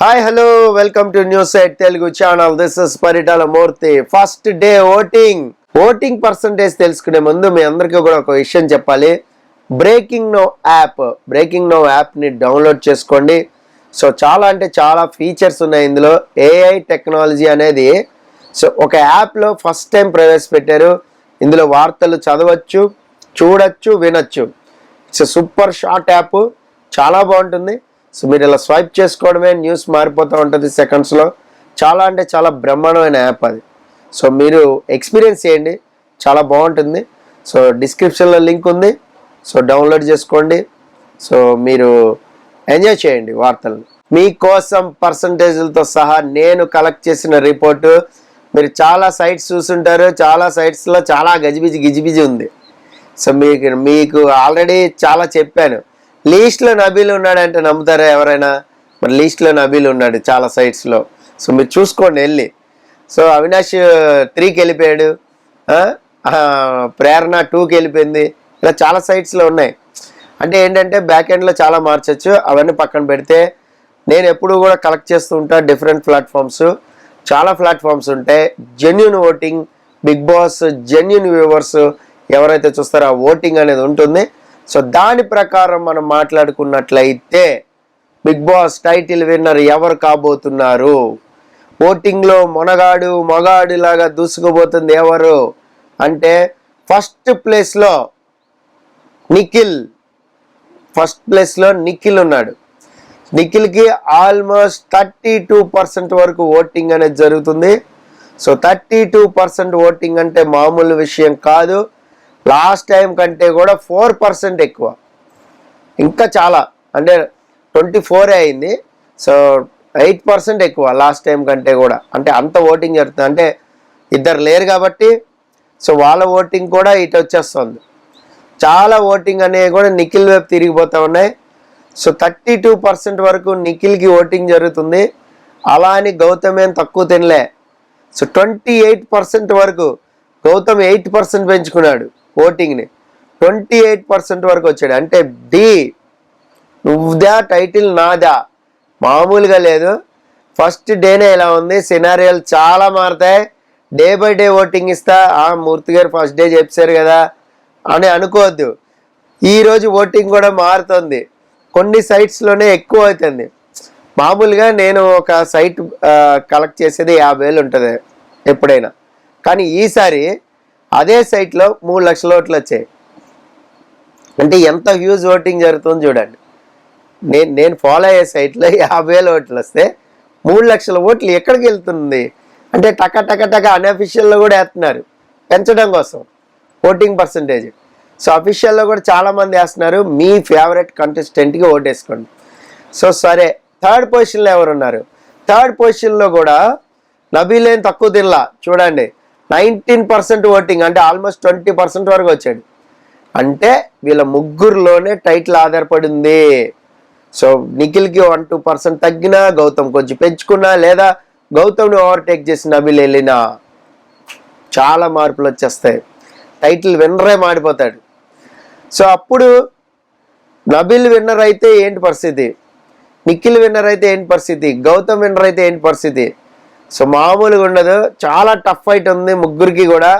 Hi hello welcome to news site Telugu channel. This is Paritala Murthy. First day voting. Voting percentage తెలుసుకునే ముందు మీ అందరికీ కూడా ఒక విషయం చెప్పాలి. Breaking no app breaking no యాప్ని డౌన్లోడ్ చేసుకోండి. సో చాలా అంటే చాలా ఫీచర్స్ ఉన్నాయి ఇందులో. ఏఐ టెక్నాలజీ అనేది సో ఒక యాప్లో ఫస్ట్ టైం ప్రవేశపెట్టారు. ఇందులో వార్తలు చదవచ్చు చూడొచ్చు వినొచ్చు. ఇట్స్ సూపర్ షార్ట్ యాప్ చాలా బాగుంటుంది. సో మీరు ఇలా స్వైప్ చేసుకోవడమే న్యూస్ మారిపోతూ ఉంటుంది సెకండ్స్లో చాలా అంటే చాలా బ్రహ్మాండమైన యాప్ అది. సో మీరు ఎక్స్పీరియన్స్ చేయండి. చాలా బాగుంటుంది. సో డిస్క్రిప్షన్లో లింక్ ఉంది. సో డౌన్లోడ్ చేసుకోండి. సో మీరు ఎంజాయ్ చేయండి వార్తలను. మీకోసం పర్సంటేజ్లతో సహా నేను కలెక్ట్ చేసిన రిపోర్టు మీరు చాలా సైట్స్ చూసుంటారు. చాలా సైట్స్లో చాలా గజిబిజి గిజిబిజి ఉంది. సో మీకు మీకు ఆల్రెడీ చాలా చెప్పాను. లీస్ట్లో నబీలు ఉన్నాడంటే నమ్ముతారా ఎవరైనా? మరి లీస్ట్లో నబీలు ఉన్నాడు చాలా సైట్స్లో. సో మీరు చూసుకోండి వెళ్ళి. సో అవినాష్ త్రీకి వెళ్ళిపోయాడు. ప్రేరణ టూకి వెళ్ళిపోయింది. ఇలా చాలా సైట్స్లో ఉన్నాయి. అంటే ఏంటంటే బ్యాక్ ఎండ్లో చాలా మార్చచ్చు. అవన్నీ పక్కన పెడితే నేను ఎప్పుడు కూడా కలెక్ట్ చేస్తూ ఉంటా డిఫరెంట్ ప్లాట్ఫామ్స్. చాలా ప్లాట్ఫామ్స్ ఉంటాయి. Genuine voting Bigg Boss genuine viewers ఎవరైతే చూస్తారో ఆ ఓటింగ్ అనేది ఉంటుంది. సో దాని ప్రకారం మనం మాట్లాడుకున్నట్లయితే బిగ్ బాస్ టైటిల్ విన్నర్ ఎవరు కాబోతున్నారు? ఓటింగ్లో మొనగాడు మగాడు లాగా దూసుకుపోతుంది ఎవరు? అంటే ఫస్ట్ ప్లేస్లో నిఖిల్ ఫస్ట్ ప్లేస్లో నిఖిల్ ఉన్నాడు. నిఖిల్కి ఆల్మోస్ట్ థర్టీ టూ పర్సెంట్ వరకు ఓటింగ్ అనేది జరుగుతుంది. So thirty two percent voting అంటే మామూలు విషయం కాదు. లాస్ట్ టైం కంటే కూడా ఫోర్ పర్సెంట్ ఎక్కువ. ఇంకా చాలా. అంటే ట్వంటీ ఫోర్ అయింది. సో ఎయిట్ పర్సెంట్ ఎక్కువ లాస్ట్ టైం కంటే కూడా. అంటే అంత ఓటింగ్ జరుగుతుంది. అంటే ఇద్దరు లేరు కాబట్టి సో వాళ్ళ ఓటింగ్ కూడా ఇటు వచ్చేస్తుంది. చాలా ఓటింగ్ అనేవి కూడా నిఖిల్ వైపు తిరిగిపోతూ ఉన్నాయి. సో థర్టీ టూ పర్సెంట్ వరకు నిఖిల్కి ఓటింగ్ జరుగుతుంది. అలా అని గౌతమ్ ఏం తక్కువ తినలే. సో ట్వంటీ ఎయిట్ పర్సెంట్ వరకు గౌతమ్ ఎయిట్ పర్సెంట్ పెంచుకున్నాడు. ఓటింగ్ని ట్వంటీ ఎయిట్ పర్సెంట్ వరకు వచ్చాడు. అంటే డి నువ్వుదా టైటిల్ నాదా? మామూలుగా లేదు. ఫస్ట్ డేనే ఇలా ఉంది? సినారియాలు చాలా మారుతాయి. డే బై డే ఓటింగ్ ఇస్తా. ఆ మూర్తి గారు ఫస్ట్ డే చెప్పారు కదా అని అనుకోవద్దు. ఈరోజు ఓటింగ్ కూడా మారుతుంది. కొన్ని సైట్స్లోనే ఎక్కువ అవుతుంది. మామూలుగా నేను ఒక సైట్ కలెక్ట్ చేసేది యాభై వేలు ఉంటుంది ఎప్పుడైనా. కానీ ఈసారి అదే సైట్లో మూడు లక్షల ఓట్లు వచ్చాయి. అంటే ఎంత హ్యూజ్ ఓటింగ్ జరుగుతుందో చూడండి. నేను నేను ఫాలో అయ్యే సైట్లో యాభై వేల ఓట్లు వస్తే మూడు లక్షల ఓట్లు ఎక్కడికి వెళ్తుంది? అంటే టక టక టక అన్అఫిషియల్లో కూడా వేస్తున్నారు. పెంచడం కోసం. ఓటింగ్ పర్సంటేజ్ సో అఫీషియల్లో కూడా చాలామంది వేస్తున్నారు. మీ ఫేవరెట్ కంటెస్టెంట్కి ఓటేసుకోండి సో సరే థర్డ్ పొజిషన్లో ఎవరున్నారు? థర్డ్ పొజిషన్లో కూడా నబీలేని తక్కువ తినలా. చూడండి. నైన్టీన్ పర్సెంట్ ఓటింగ్ అంటే ఆల్మోస్ట్ ట్వంటీ పర్సెంట్ వరకు వచ్చాడు. అంటే వీళ్ళ ముగ్గురులోనే టైటిల్ ఆధారపడింది. సో నిఖిల్కి వన్ టూ పర్సెంట్ తగ్గినా గౌతమ్ కొంచెం పెంచుకున్నా లేదా గౌతమ్ని ఓవర్టేక్ చేసి నబిల్ వెళ్ళినా చాలా మార్పులు వచ్చేస్తాయి. టైటిల్ విన్నరే మాడిపోతాడు. సో అప్పుడు నబిల్ విన్నర్ అయితే ఏంటి పరిస్థితి? నిఖిల్ విన్నర్ అయితే ఏంటి పరిస్థితి? గౌతమ్ విన్నర్ అయితే ఏంటి పరిస్థితి? సో మామూలుగా ఉండదు. చాలా టఫ్ ఫైట్ ఉంది ముగ్గురికి కూడా.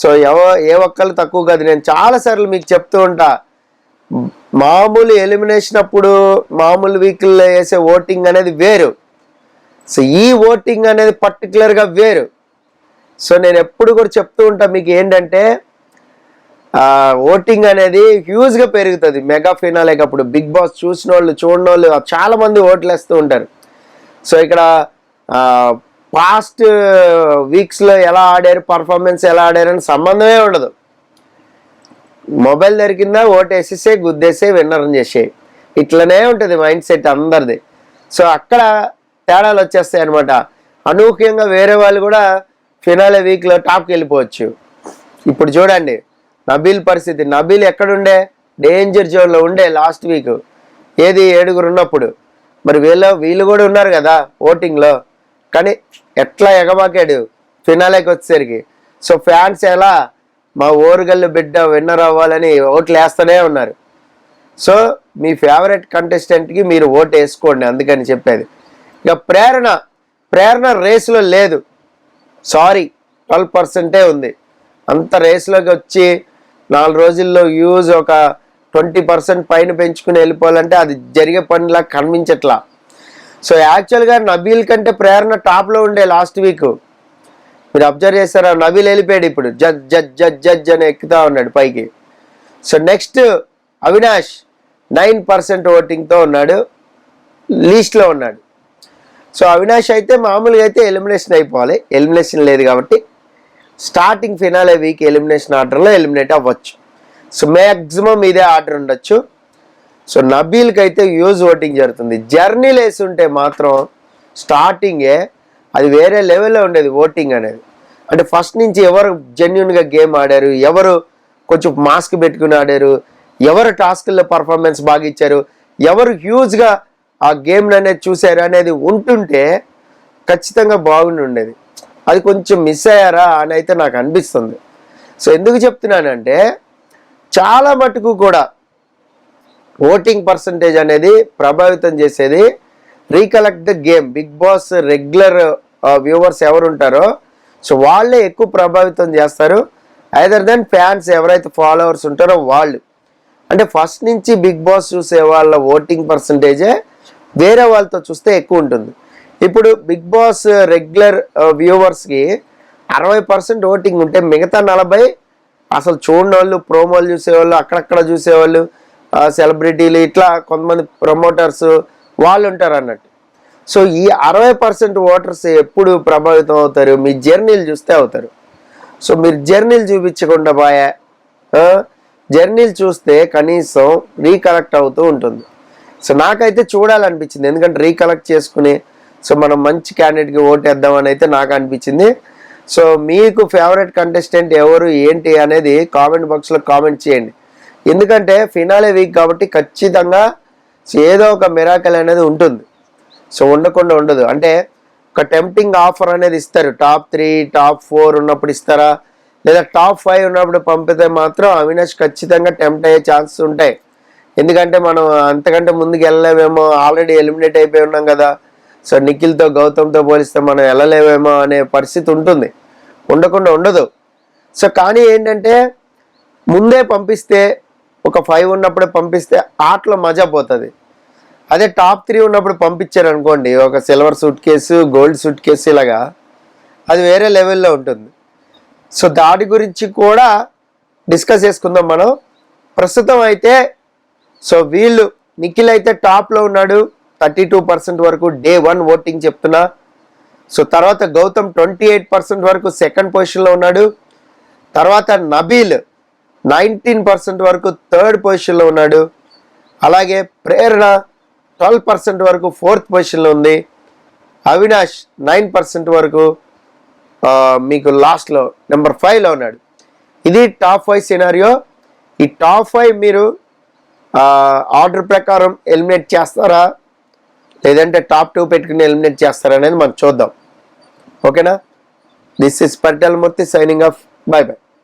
సో ఎవ ఏ ఒక్కళ్ళు తక్కువ కాదు. నేను చాలాసార్లు మీకు చెప్తూ ఉంటా. మామూలు ఎలిమినేషన్ అప్పుడు మామూలు వీక్లో వేసే ఓటింగ్ అనేది వేరు. సో ఈ ఓటింగ్ అనేది పర్టికులర్గా వేరు. సో నేను ఎప్పుడు కూడా చెప్తూ ఉంటా మీకు ఏంటంటే ఓటింగ్ అనేది హ్యూజ్గా పెరుగుతుంది. మెగా ఫినాలేకి అప్పుడు బిగ్ బాస్ చూసిన వాళ్ళు చూడని వాళ్ళు చాలామంది ఓట్లు వేస్తూ ఉంటారు. సో ఇక్కడ పాస్ట్ వీక్స్లో uh, ఎలా ఆడారు పర్ఫార్మెన్స్ ఎలా ఆడారు అని సంబంధమే ఉండదు. మొబైల్ దొరికిందా ఓటేసేసే వేసేసే గుద్దేసే విన్నర్ని చేసే. ఇట్లనే ఉంటుంది మైండ్ సెట్ అందరిది. సో అక్కడ తేడాలు వచ్చేస్తాయి అనమాట అనూహ్యంగా వేరే వాళ్ళు కూడా ఫినాలే వీక్లో టాప్కి వెళ్ళిపోవచ్చు. ఇప్పుడు చూడండి నబీల్ పరిస్థితి. నబీల్ ఎక్కడుండే? డేంజర్ జోన్లో ఉండే లాస్ట్ వీక్. ఏది ఏడుగురు ఉన్నప్పుడు. మరి వీళ్ళు వీళ్ళు కూడా ఉన్నారు కదా ఓటింగ్లో. కానీ ఎట్లా ఎగబాకాడు? ఫినాలేకి వచ్చేసరికి. సో ఫ్యాన్స్ ఎలా? మా ఓరుగల్లు బిడ్డ విన్నర్ అవ్వాలని ఓట్లు వేస్తూనే ఉన్నారు. సో మీ ఫేవరెట్ కంటెస్టెంట్కి మీరు ఓటు వేసుకోండి అందుకని చెప్పేది. ఇక ప్రేరణ ప్రేరణ రేసులో లేదు. సారీ ట్వెల్వ్ పర్సెంటే ఉంది. అంత రేస్లోకి వచ్చి నాలుగు రోజుల్లో యూజ్ ఒక ట్వంటీ పర్సెంట్ పైన పెంచుకుని వెళ్ళిపోవాలంటే అది జరిగే పనిలా కనిపించట్లా. సో యాక్చువల్గా నబీల్ కంటే ప్రేరణ టాప్లో ఉండే లాస్ట్ వీక్ మీరు అబ్జర్వ్ చేస్తారా? నబీల్ వెళ్ళిపోయాడు ఇప్పుడు. జజ్ జజ్ జజ్ జజ్ అని ఎక్కుతా ఉన్నాడు పైకి. So next Avinash nine percent ఓటింగ్తో ఉన్నాడు. లీస్ట్లో ఉన్నాడు. సో అవినాష్ అయితే మామూలుగా అయితే ఎలిమినేషన్ అయిపోవాలి. ఎలిమినేషన్ లేదు కాబట్టి స్టార్టింగ్ ఫినాలే వీక్ ఎలిమినేషన్ ఆర్డర్లో ఎలిమినేట్ అవ్వచ్చు. సో మ్యాక్సిమం ఇదే ఆర్డర్ ఉండొచ్చు. సో నబీల్కి అయితే యూజ్ ఓటింగ్ జరుగుతుంది. జర్నీలు వేసుంటే మాత్రం స్టార్టింగే అది వేరే లెవెల్లో ఉండేది ఓటింగ్ అనేది. అంటే ఫస్ట్ నుంచి ఎవరు జెన్యున్గా గేమ్ ఆడారు ఎవరు కొంచెం మాస్క్ పెట్టుకుని ఆడారు ఎవరు టాస్క్లో పర్ఫార్మెన్స్ బాగా ఇచ్చారు ఎవరు హ్యూజ్గా ఆ గేమ్ అనేది చూశారు అనేది ఉంటుంటే ఖచ్చితంగా బాగుండి ఉండేది. అది కొంచెం మిస్ అయ్యారా అని అయితే నాకు అనిపిస్తుంది. సో ఎందుకు చెప్తున్నానంటే చాలా మటుకు కూడా ఓటింగ్ పర్సంటేజ్ అనేది ప్రభావితం చేసేది recollect the game. Bigg Boss regular viewers ఎవరు ఉంటారో సో వాళ్ళే ఎక్కువ ప్రభావితం చేస్తారు. ఐదర్ దెన్ ఫ్యాన్స్ ఎవరైతే ఫాలోవర్స్ ఉంటారో వాళ్ళు. అంటే ఫస్ట్ నుంచి బిగ్ బాస్ చూసే వాళ్ళ ఓటింగ్ పర్సంటేజే వేరే వాళ్ళతో చూస్తే ఎక్కువ ఉంటుంది. ఇప్పుడు బిగ్ బాస్ రెగ్యులర్ వ్యూవర్స్కి అరవై పర్సెంట్ ఓటింగ్ ఉంటే మిగతా నలభై అసలు చూడని వాళ్ళు ప్రోమోలు చూసేవాళ్ళు అక్కడక్కడ చూసేవాళ్ళు సెలబ్రిటీలు ఇట్లా కొంతమంది ప్రమోటర్స్ వాళ్ళు ఉంటారు అన్నట్టు. సో ఈ అరవై పర్సెంట్ ఓటర్స్ ఎప్పుడు ప్రభావితం అవుతారు? మీ జర్నీలు చూస్తే అవుతారు. సో మీరు జర్నీలు చూపించకుండా పోయా జర్నీలు చూస్తే కనీసం రీకలెక్ట్ అవుతూ ఉంటుంది. సో నాకైతే చూడాలనిపించింది. ఎందుకంటే రీకలెక్ట్ చేసుకుని సో మనం మంచి క్యాండిడేట్కి ఓటేద్దామని అయితే నాకు అనిపించింది. సో మీకు ఫేవరెట్ కంటెస్టెంట్ ఎవరు ఏంటి అనేది కామెంట్ బాక్స్లో కామెంట్ చేయండి. ఎందుకంటే ఫినాలే వీక్ కాబట్టి ఖచ్చితంగా ఏదో ఒక మిరాకల్ అనేది ఉంటుంది. సో ఉండకుండా ఉండదు. అంటే ఒక టెంప్టింగ్ ఆఫర్ అనేది ఇస్తారు. టాప్ త్రీ టాప్ ఫోర్ ఉన్నప్పుడు ఇస్తారా? లేదా టాప్ ఫైవ్ ఉన్నప్పుడు పంపితే మాత్రం అవినాష్ ఖచ్చితంగా టెంప్ట్ అయ్యే ఛాన్సెస్ ఉంటాయి. ఎందుకంటే మనం అంతకంటే ముందుకు వెళ్ళలేమేమో ఆల్రెడీ ఎలిమినేట్ అయిపోయి ఉన్నాం కదా. సో నిఖిల్తో గౌతమ్తో పోలిస్తే మనం వెళ్ళలేమేమో అనే పరిస్థితి ఉంటుంది. ఉండకుండా ఉండదు. సో కానీ ఏంటంటే ముందే పంపిస్తే ఒక ఫైవ్ ఉన్నప్పుడే పంపిస్తే ఆటలో మజా పోతుంది. అదే టాప్ త్రీ ఉన్నప్పుడు పంపించారు అనుకోండి ఒక silver suitcase gold suitcase ఇలాగా అది వేరే లెవెల్లో ఉంటుంది. సో దాడి గురించి కూడా డిస్కస్ చేసుకుందాం మనం. ప్రస్తుతం అయితే సో వీళ్ళు నిఖిల్ అయితే టాప్లో ఉన్నాడు థర్టీ టూ పర్సెంట్ వరకు డే వన్ ఓటింగ్ చెప్తున్నా. సో తర్వాత గౌతమ్ ట్వంటీ ఎయిట్ పర్సెంట్ వరకు సెకండ్ పొజిషన్లో ఉన్నాడు. తర్వాత నబీల్ నైన్టీన్ పర్సెంట్ వరకు థర్డ్ పొజిషన్లో ఉన్నాడు. అలాగే ప్రేరణ ట్వెల్వ్ పర్సెంట్ వరకు ఫోర్త్ పొజిషన్లో ఉంది. అవినాష్ నైన్ పర్సెంట్ వరకు మీకు లాస్ట్లో నెంబర్ ఫైవ్లో ఉన్నాడు. ఇది టాప్ ఫైవ్ సినారియో. ఈ టాప్ ఫైవ్ మీరు ఆర్డర్ ప్రకారం ఎలిమినేట్ చేస్తారా? లేదంటే టాప్ టూ పెట్టుకుని ఎలిమినేట్ చేస్తారా అనేది మనం చూద్దాం. ఓకేనా? This is Patel Murthy signing off. Bye bye.